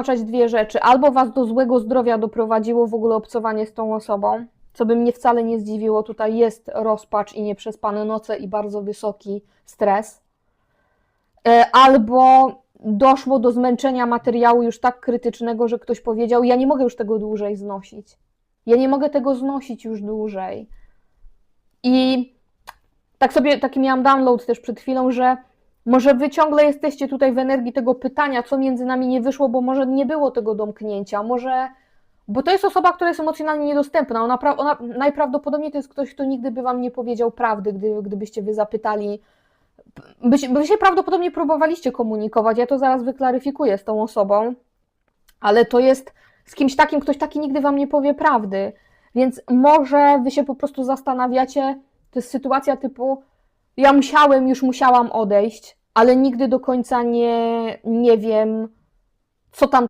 oznaczać dwie rzeczy. Albo was do złego zdrowia doprowadziło w ogóle obcowanie z tą osobą, co by mnie wcale nie zdziwiło. Tutaj jest rozpacz i nieprzespane noce i bardzo wysoki stres. E, Albo doszło do zmęczenia materiału już tak krytycznego, że ktoś powiedział: Ja nie mogę już tego dłużej znosić. Ja nie mogę tego znosić już dłużej. I tak sobie, taki miałam download też przed chwilą, że może wy ciągle jesteście tutaj w energii tego pytania, co między nami nie wyszło, bo może nie było tego domknięcia, może. Bo to jest osoba, która jest emocjonalnie niedostępna. Ona, ona najprawdopodobniej to jest ktoś, kto nigdy by wam nie powiedział prawdy, gdy, gdybyście wy zapytali. By się prawdopodobnie próbowaliście komunikować. Ja to zaraz wyklaryfikuję z tą osobą, ale to jest z kimś takim, ktoś taki nigdy wam nie powie prawdy. Więc może wy się po prostu zastanawiacie, to jest sytuacja typu ja musiałem, już musiałam odejść, ale nigdy do końca nie, nie wiem, co tam